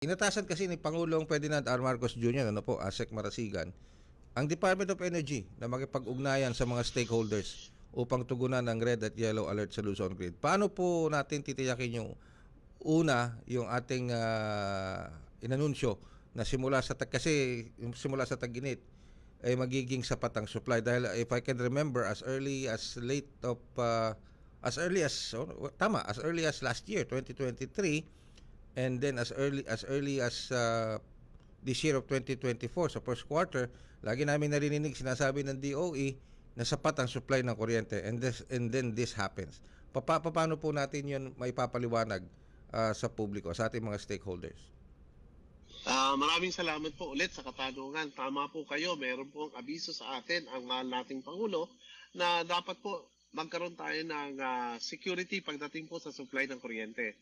Inatasan kasi ni Pangulong Ferdinand R. Marcos Jr., ano po, ASEC Marasigan, ang Department of Energy na makipag-ugnayan sa mga stakeholders upang tugunan ng red at yellow alert sa Luzon Grid. Paano po natin titiyakin yung una, yung ating ah, inanunsyo na simula sa tag kasi simula sa taginit ay magiging sapat ang supply dahil if I can remember as early as late of ah, as early as oh, tama as early as last year 2023 and then as early as early as uh, this year of 2024 sa first quarter, lagi namin narinig sinasabi ng DOE na sapat ang supply ng kuryente and this and then this happens. Papa, paano po natin 'yun maipapaliwanag uh, sa publiko, sa ating mga stakeholders? Ah, maraming salamat po ulit sa katanungan. Tama po kayo, meron pong abiso sa atin ang mahal nating Pangulo na dapat po magkaroon tayo ng ah, security pagdating po sa supply ng kuryente.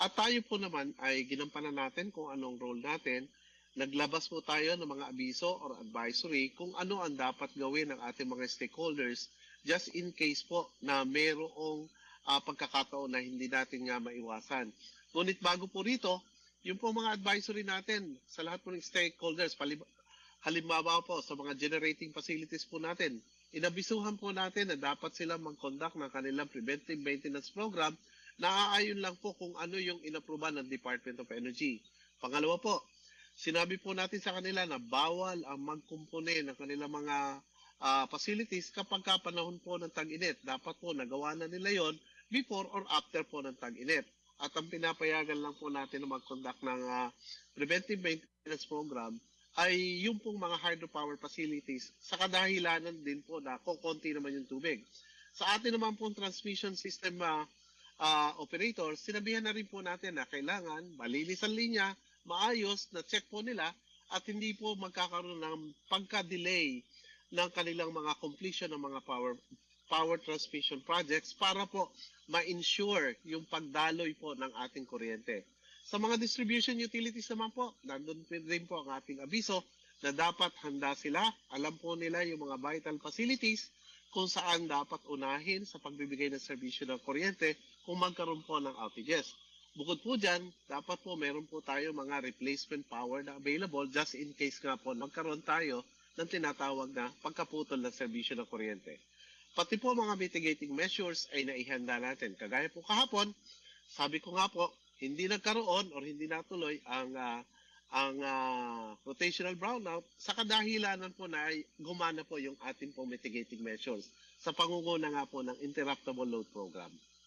At tayo po naman ay ginampanan natin kung anong role natin. Naglabas po tayo ng mga abiso or advisory kung ano ang dapat gawin ng ating mga stakeholders just in case po na mayroong ah, pagkakataon na hindi natin nga maiwasan. Ngunit bago po rito, yung po mga advisory natin sa lahat po ng stakeholders, palib- halimbawa po sa mga generating facilities po natin, inabisuhan po natin na dapat sila mag-conduct ng kanilang preventive maintenance program na aayon lang po kung ano yung inapruban ng Department of Energy. Pangalawa po, sinabi po natin sa kanila na bawal ang magkumpone ng kanilang mga ah, facilities kapag ka panahon po ng tag-init. Dapat po nagawa na nila yon before or after po ng tag-init. At ang pinapayagan lang po natin na mag-conduct ng ah, preventive maintenance program ay yung pong mga hydropower facilities sa kadahilanan din po na kukunti naman yung tubig. Sa atin naman pong transmission system ah, ah, operator, sinabihan na rin po natin na kailangan malinis ang linya, maayos na check po nila at hindi po magkakaroon ng pagka-delay ng kanilang mga completion ng mga power power transmission projects para po ma-ensure yung pagdaloy po ng ating kuryente. Sa mga distribution utilities naman po, nandun rin po ang ating abiso na dapat handa sila, alam po nila yung mga vital facilities kung saan dapat unahin sa pagbibigay ng serbisyo ng kuryente kung magkaroon po ng outages. Bukod po dyan, dapat po meron po tayo mga replacement power na available just in case nga po magkaroon tayo ng tinatawag na pagkaputol ng serbisyo ng kuryente. Pati po mga mitigating measures ay naihanda natin. Kagaya po kahapon, sabi ko nga po, hindi nagkaroon or hindi natuloy ang ah, ang ah, rotational brownout sa kadahilanan po na ay gumana po yung ating pong mitigating measures sa pangunguna nga po ng interruptible load program.